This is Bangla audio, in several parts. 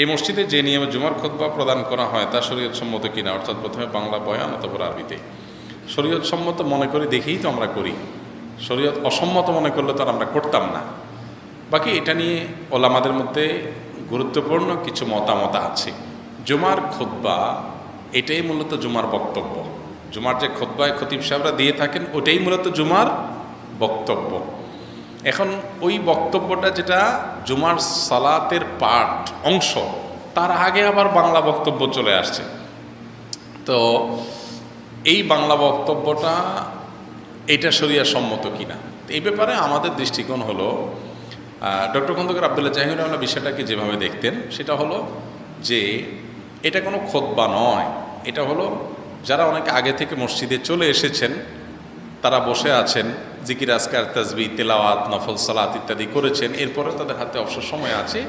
এই মসজিদে যে নিয়মে জুমার খোদবা প্রদান করা হয়, তা শরীয়ত সম্মত কিনা? অর্থাৎ প্রথমে বাংলা বয়ান অথবা আরবিতে। শরীয়ত সম্মত মনে করে দেখেই তো আমরা করি। শরীয়ত অসম্মত মনে করলে তো আমরা করতাম না। বাকি এটা নিয়ে ওলামাদের মধ্যে গুরুত্বপূর্ণ কিছু মতামত আছে। জুমার খোদবা এটাই মূলত জুমার বক্তব্য। জুমার যে খোদবায় খতিব সাহেবরা দিয়ে থাকেন, ওটাই মূলত জুমার বক্তব্য। এখন ওই বক্তব্যটা যেটা জুমার সালাতের পাঠ অংশ, তার আগে আবার বাংলা বক্তব্য চলে আসছে। তো এই বাংলা বক্তব্যটা এটা শরিয়া সম্মত কিনা? এই ব্যাপারে আমাদের দৃষ্টিকোণ হলো ডক্টর খন্দকার আবদুল্লাহ জাহির রহমান বিষয়টাকে যেভাবে দেখতেন, সেটা হলো যে এটা কোনো খোদবা নয়। এটা হলো যারা অনেক আগে থেকে মসজিদে চলে এসেছেন, তারা বসে আছেন জিকির আসকার তাজবি তেলাওয়াত, নফল, সালাত ইত্যাদি করেছেন। এরপরে তাদের হাতে অবসর সময় আছে।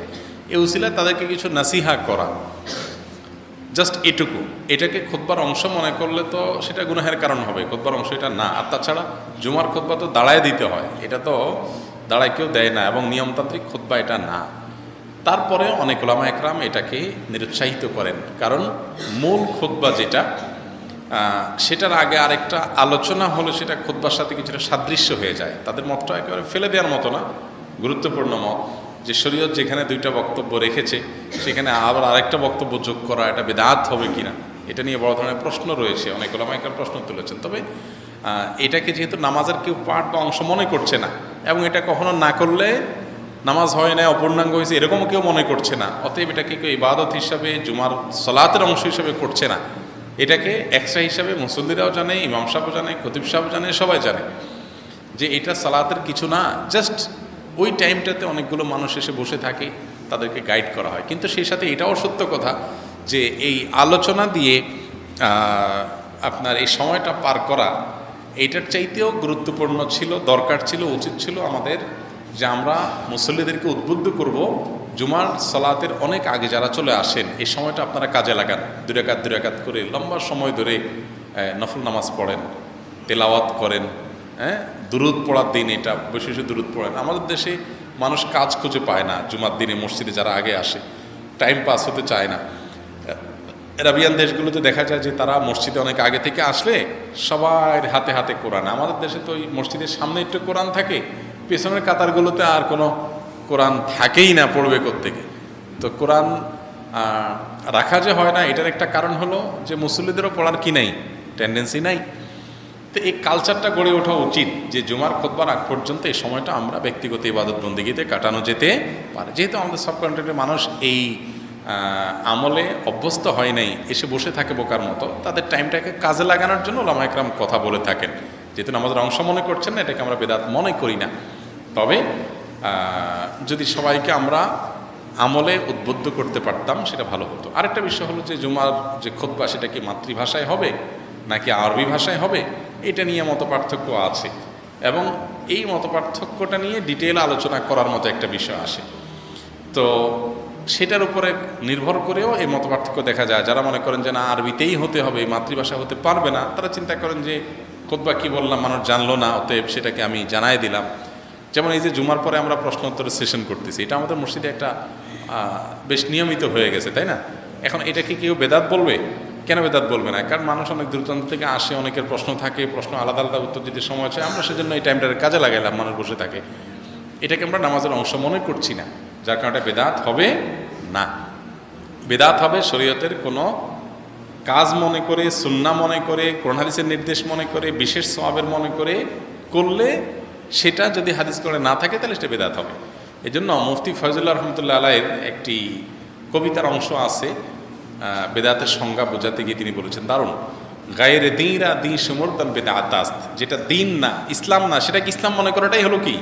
এ উসিলায় তাদেরকে কিছু নাসিহা করা। জাস্ট এটুকু। এটাকে খোদবার অংশ মনে করলে তো সেটা গুনাহের কারণ হবে। খোদবার অংশ এটা না। আর তাছাড়া জুমার খোদবা তো দাঁড়ায় দিতে হয়। এটা তো দাঁড়ায় কেউ দেয় না এবং নিয়মতান্ত্রিক খোদবা এটা না। তারপরে অনেক ওলামা একরাম এটাকে নিরুৎসাহিত করেন। কারণ মূল খোদবা যেটা সেটার আগে আরেকটা আলোচনা হলে সেটা খোদবার সাথে কিছুটা সাদৃশ্য হয়ে যায়। তাদের মতটা একেবারে ফেলে দেওয়ার মতো না, গুরুত্বপূর্ণ মত, যে শরীয়ত যেখানে দুইটা বক্তব্য রেখেছে, সেখানে আবার আরেকটা বক্তব্য যোগ করা এটা বেদাত হবে কিনা, এটা নিয়ে বড় ধরনের প্রশ্ন রয়েছে, অনেক ওলামাইকার প্রশ্ন তুলেছেন। তবে এটাকে যেহেতু নামাজের কেউ পাঠ বা অংশ মনে করছে না, এবং এটা কখনো না করলে নামাজ হয় না, অপূর্ণাঙ্গ হয়েছে, এরকমও কেউ মনে করছে না, অতএব এটাকে কেউ ইবাদত হিসাবে, জুমার সলাতের অংশ হিসাবে করছে না। এটাকে এক্সট্রা হিসাবে মুসল্লিরাও জানে, ইমাম সাহেবও জানে, খতিব সাহেব জানে, সবাই জানে। যে এটা সালাতের কিছু না জাস্ট ওই টাইমটাতে অনেকগুলো মানুষ এসে বসে থাকে, তাদেরকে গাইড করা হয়। কিন্তু সেই সাথে এটাও সত্য কথা যে এই আলোচনা দিয়ে আপনার এই সময়টা পার করা এইটার চাইতেও গুরুত্বপূর্ণ ছিল, দরকার ছিল, উচিত ছিল আমাদের যে আমরা মুসল্লিদেরকে উদ্বুদ্ধ করব জুমার সালাতের অনেক আগে যারা চলে আসেন, এই সময়টা আপনারা কাজে লাগান। দুরাকাত দুরাকাত করে লম্বা সময় ধরে নফল নামাজ পড়েন, তেলাওয়াত করেন হ্যাঁ দুরুদ পড়ার দিন এটা, বেশি বেশি দুরুদ পড়েন। আমাদের দেশে মানুষ কাজ খুঁজে পায় না, জুমার দিনে মসজিদে যারা আগে আসে, টাইম পাস হতে চায় না। রাবিয়ান দেশগুলোতে দেখা যায় যে তারা মসজিদে অনেক আগে থেকে আসলে সবার হাতে হাতে কোরআন। আমাদের দেশে তো ওই মসজিদের সামনে একটু কোরআন থাকে, পেছনের কাতারগুলোতে আর কোনো কোরআন থাকেই না, পড়বে থেকে তো কোরআন রাখা যে হয় না, এটার একটা কারণ হলো যে মুসল্লিদেরও পড়ার কি নাই টেন্ডেন্সি নাই। তো এই কালচারটা গড়ে ওঠা উচিত যে জুমার খোদবার আগ পর্যন্ত এই সময়টা আমরা ব্যক্তিগত ইবাদত বন্দিগিতে কাটানো যেতে পারে। যেহেতু আমাদের সব কন্ট্রাক্টের মানুষ এই আমলে অভ্যস্ত হয় নাই, এসে বসে থাকে বোকার মতো, তাদের টাইমটাকে কাজে লাগানোর জন্য ওলামা একরাম কথা বলে থাকেন। যেহেতু আমাদের অংশ মনে করছেন না, এটাকে আমরা বেদাত মনে করি না। তবে যদি সবাইকে আমরা আমলে উদ্বুদ্ধ করতে পারতাম, সেটা ভালো হতো। আরেকটা বিষয় হলো যে, জুমার যে খোদবা সেটা কি মাতৃভাষায় হবে, নাকি আরবি ভাষায় হবে? এটা নিয়ে মত পার্থক্য আছে। এবং এই মত পার্থক্যটা নিয়ে ডিটেল আলোচনা করার মতো একটা বিষয় আসে। তো সেটার উপরে নির্ভর করেও এই মত পার্থক্য দেখা যায়। যারা মনে করেন যে, না, আরবিতেই হতে হবে মাতৃভাষা হতে পারবে না, তারা চিন্তা করেন যে খোদবা কি বললাম, মানুষ জানলো না, অতএব সেটাকে আমি জানাই দিলাম। যেমন এই যে জুমার পরে আমরা প্রশ্ন উত্তরের সেশন করতেছি, এটা আমাদের মসজিদে একটা বেশ নিয়মিত হয়ে গেছে, তাই না? এখন এটা কি কেউ বেদাত বলবে? কেন বেদাত বলবে না? কারণ মানুষ অনেক দূরদূরান্ত থেকে আসে, অনেকের প্রশ্ন থাকে, প্রশ্ন আলাদা আলাদা উত্তর দিতে সময় আছে, আমরা সেজন্য এই টাইমটার কাজে লাগাইলাম, মানুষ বসে থাকে। এটাকে আমরা নামাজের অংশ মনে করছি না, যার কারণে এটা বেদাত হবে না। বেদাত হবে শরীয়তের কোনো কাজ মনে করে, সুন্না মনে করে, কোরআন হাদিসের নির্দেশ মনে করে, বিশেষ সবাবের মনে করে, করলে সেটা যদি হাদিস করে না থাকে, তাহলে সেটা বেদাত হবে। এই জন্য মুফতি ফয়জুল্লাহ রহমতুল্লাহ আলাইয়ের একটি কবিতার অংশ আছে বেদাতের সংজ্ঞা বোঝাতে গিয়ে তিনি বলেছেন, দারুণ। গায়ের দিন সমর্দন বেদা আতাস্ত যেটা দিন না, ইসলাম না সেটা কি ইসলাম মনে করাটাই হলো কি?